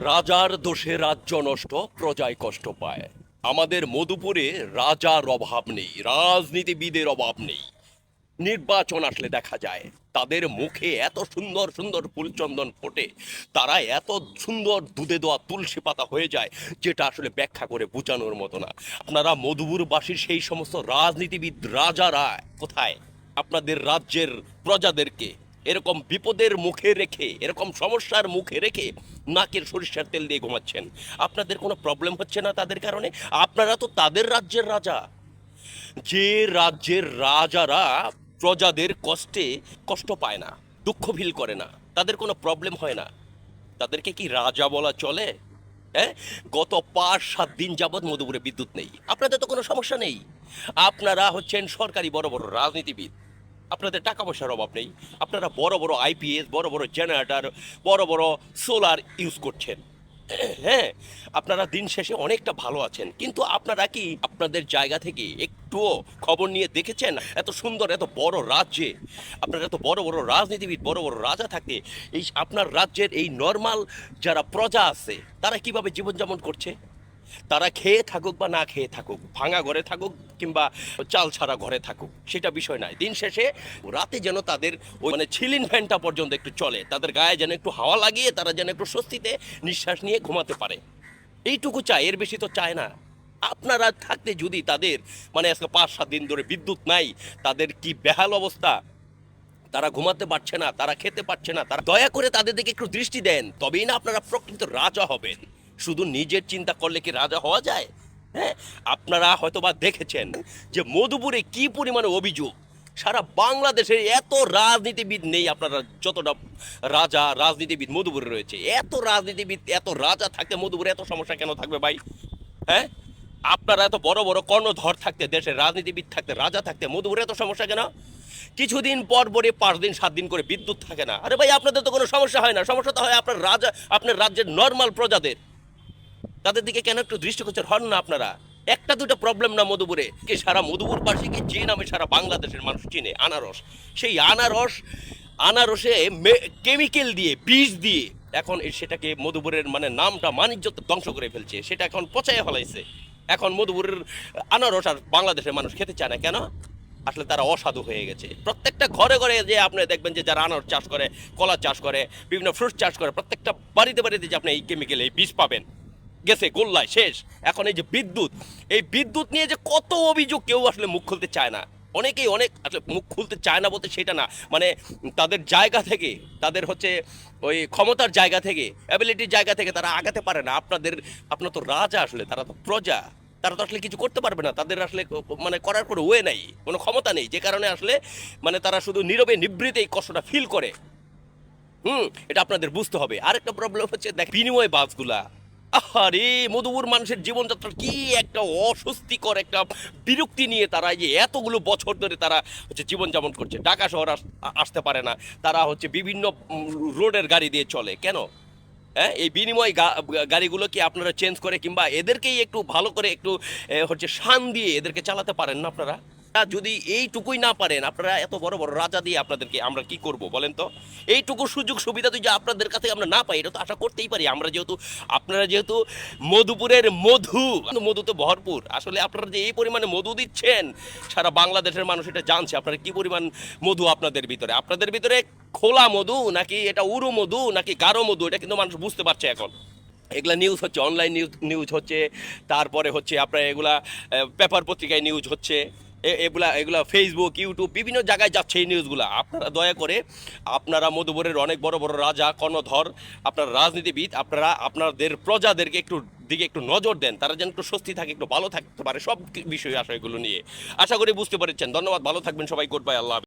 রাজার দোষে রাজ্য নষ্ট প্রজায় কষ্ট পায়। আমাদের মধুপুরে রাজার অভাব নেই, রাজনীতিবিদের অভাব নেই। নির্বাচন আসলে দেখা যায়, তাদের মুখে এত সুন্দর সুন্দর ফুলচন্দন ফোটে, তারা এত সুন্দর দুধে দেওয়া তুলসী পাতা হয়ে যায়, যেটা আসলে ব্যাখ্যা করে বোঝানোর মতো না। আপনারা মধুপুরবাসীর সেই সমস্ত রাজনীতিবিদ রাজারা কোথায়? আপনাদের রাজ্যের প্রজাদেরকে এরকম বিপদের মুখে রেখে, এরকম সমস্যার মুখে রেখে নাকের সরিষার তেল দিয়ে ঘুমাচ্ছেন। আপনাদের কোনো প্রবলেম হচ্ছে না তাদের কারণে? আপনারা তো তাদের রাজ্যের রাজা। যে রাজ্যের রাজারা প্রজাদের কষ্টে কষ্ট পায় না, দুঃখ ফিল করে না, তাদের কোনো প্রবলেম হয় না। তাদেরকে কি রাজা বলা চলে? হ্যাঁ? গত পাঁচ, সাত দিন যাবৎ মধুপুরে বিদ্যুৎ নেই। আপনাদের তো কোনো সমস্যা নেই। আপনারা হচ্ছেন সরকারি বড় বড় রাজনীতিবিদ। আপনাদের টাকা পয়সার অভাব নেই। আপনারা বড় বড় আইপিএস বড় বড় জেনারেটার বড় বড় সোলার ইউজ করছেন। হ্যাঁ আপনারা দিন শেষে অনেকটা ভালো আছেন। কিন্তু আপনারা কি আপনাদের জায়গা থেকে একটুও খবর নিয়ে দেখেছেন? এত সুন্দর, এত বড় রাজ্যে। আপনার এত বড় বড় রাজনীতিবিদ, বড় বড় রাজা থাকে। এই আপনার রাজ্যের এই নর্মাল যারা প্রজা আছে, তারা কীভাবে জীবনযাপন করছে? তারা খেয়ে থাকুক বা না খেয়ে থাকুক, ভাঙা ঘরে থাকুক কিংবা চাল ছাড়া ঘরে থাকুক, সেটা বিষয় নয়। দিন শেষে রাতে যেন তাদের ওই মানে ছিলিন ফ্যানটা পর্যন্ত একটু চলে, তাদের গায়ে যেন একটু হাওয়া লাগিয়ে তারা যেন একটু স্বস্তিতে নিঃশ্বাস নিয়ে ঘুমাতে পারে। এইটুকু চায় এর বেশি তো চায় না। আপনারা থাকতে যদি তাদের মানে আজকে পাঁচ সাত দিন ধরে বিদ্যুৎ নাই, তাদের কি বেহাল অবস্থা? তারা ঘুমাতে পারছে না, তারা খেতে পারছে না, তারা দয়া করে তাদের দিকে একটু দৃষ্টি দেন, তবেই না আপনারা প্রকৃত রাজা হবেন। শুধু নিজের চিন্তা করলে কি রাজা হওয়া যায়? হ্যাঁ আপনারা হয়তোবা দেখেছেন যে মধুপুরে কি পরিমাণে অভিযোগ? সারা বাংলাদেশে এত রাজনীতিবিদ নেই আপনারা যতটা রাজা, রাজনীতিবিদ মধুপুরে রয়েছে। এত রাজনীতিবিদ, এত রাজা থাকতে মধুপুরে এত সমস্যা কেন থাকবে ভাই? হ্যাঁ আপনারা এত বড় বড় কর্ণধর থাকতে, দেশের রাজনীতিবিদ থাকতে, রাজা থাকতে মধুপুরে এত সমস্যা কেন? কিছুদিন পর পরে পাঁচ দিন, সাত দিন করে বিদ্যুৎ থাকে না। আরে ভাই, আপনাদের তো কোনো সমস্যা হয় না। সমস্যা তো হয় আপনার রাজা, আপনার রাজ্যের নর্মাল প্রজাদের। তাদের দিকে কেন একটু দৃষ্টিগোচর হন না আপনারা। একটা দুটো প্রবলেম না মধুপুরে। কে সারা মধুপুর মধুপুরবাসীকে যে নামে সারা বাংলাদেশের মানুষ চিনে? আনারস। সেই আনারস, আনারসে কেমিক্যাল দিয়ে, বীজ দিয়ে এখন সেটাকে মধুপুরের মানে নামটা মানিজ্য ধ্বংস করে ফেলছে। সেটা এখন পচায় ফেলাইছে। এখন মধুপুরের আনারস আর বাংলাদেশের মানুষ খেতে চায় না। কেন? আসলে তারা অসাধু হয়ে গেছে। প্রত্যেকটা ঘরে ঘরে যে আপনি দেখবেন যে যারা আনারস চাষ করে, কলা চাষ করে, বিভিন্ন ফ্রুট চাষ করে, প্রত্যেকটা বাড়িতে বাড়িতে যে আপনি এই কেমিক্যাল এই বীজ পাবেন। গেছে, গোল্লায়, শেষ। এখন এই যে বিদ্যুৎ, এই বিদ্যুৎ নিয়ে যে কত অভিযোগ কেউ আসলে মুখ খুলতে চায় না। অনেকেই অনেক আসলে মুখ খুলতে চায় না বলতে সেটা না। মানে তাদের জায়গা থেকে, তাদের হচ্ছে ওই ক্ষমতার জায়গা থেকে অ্যাবিলিটির জায়গা থেকে তারা আগাতে পারে না। আপনাদের, আপনার তো রাজা আসলে, তারা তো প্রজা। তারা তো আসলে কিছু করতে পারবে না। তাদের আসলে মানে করার কোনো ওয়ে নাই, কোনো ক্ষমতা নেই। যে কারণে আসলে মানে তারা শুধু নীরবে নিবৃতে এই কষ্টটা ফিল করে। হুম, এটা আপনাদের বুঝতে হবে। আরেকটা প্রবলেম হচ্ছে, দেখ, বিনিময় বাসগুলা। আরে মধুপুর মানুষের জীবনযাত্রা কি একটা অস্বস্তিকর একটা বিরক্তি নিয়ে তারা এই এতগুলো বছর ধরে তারা হচ্ছে জীবনযাপন করছে। ঢাকা শহর আস- আসতে পারে না। তারা হচ্ছে বিভিন্ন রোডের গাড়ি দিয়ে চলে। কেন? হ্যাঁ এই বিনিময় গাড়িগুলো কি আপনারা চেঞ্জ করে কিংবা এদেরকেই একটু ভালো করে একটু হচ্ছে শান দিয়ে এদেরকে চালাতে পারেন না আপনারা? যদি এইটুকুই না পারেন, আপনারা এত বড় বড় রাজা দিয়ে আপনাদেরকে আমরা কি করব বলেন তো? এইটুকু সুযোগ সুবিধা যে আপনাদের কাছে আমরা না পাই, এটা তো আশা করতেই পারি। আমরা যেহেতু, আপনারা যেহেতু মধুপুরের মধু মধু তো ভরপুর। আসলে আপনারা যে এই পরিমাণে মধু দিচ্ছেন, সারা বাংলাদেশের মানুষ এটা জানছে। আপনারা কি পরিমাণ মধু আপনাদের ভিতরে? আপনাদের ভিতরে খোলা মধু নাকি এটা উরু মধু নাকি গাঢ় মধু? এটা কিন্তু মানুষ বুঝতে পারছে এখন। এগুলা নিউজ হচ্ছে অনলাইন নিউজ নিউজ হচ্ছে, তারপরে হচ্ছে আপনার এগুলা পেপার পত্রিকায় নিউজ হচ্ছে। এগুলা এগুলা ফেসবুক ইউটিউব বিভিন্ন জায়গায় যাচ্ছে এই নিউজগুলো আপনারা দয়া করে, আপনারা মধুপুরের অনেক বড় বড় রাজা, কর্ণধর, আপনার রাজনীতিবিদ, আপনারা আপনাদের প্রজাদেরকে একটু দিকে একটু নজর দেন। তারা যেন একটু স্বস্তি থাকে, একটু ভালো থাকতে পারে, সব বিষয় এগুলো নিয়ে। আশা করি বুঝতে পেরেছেন। ধন্যবাদ, ভালো থাকবেন সবাই। গুড বাই আল্লাহ।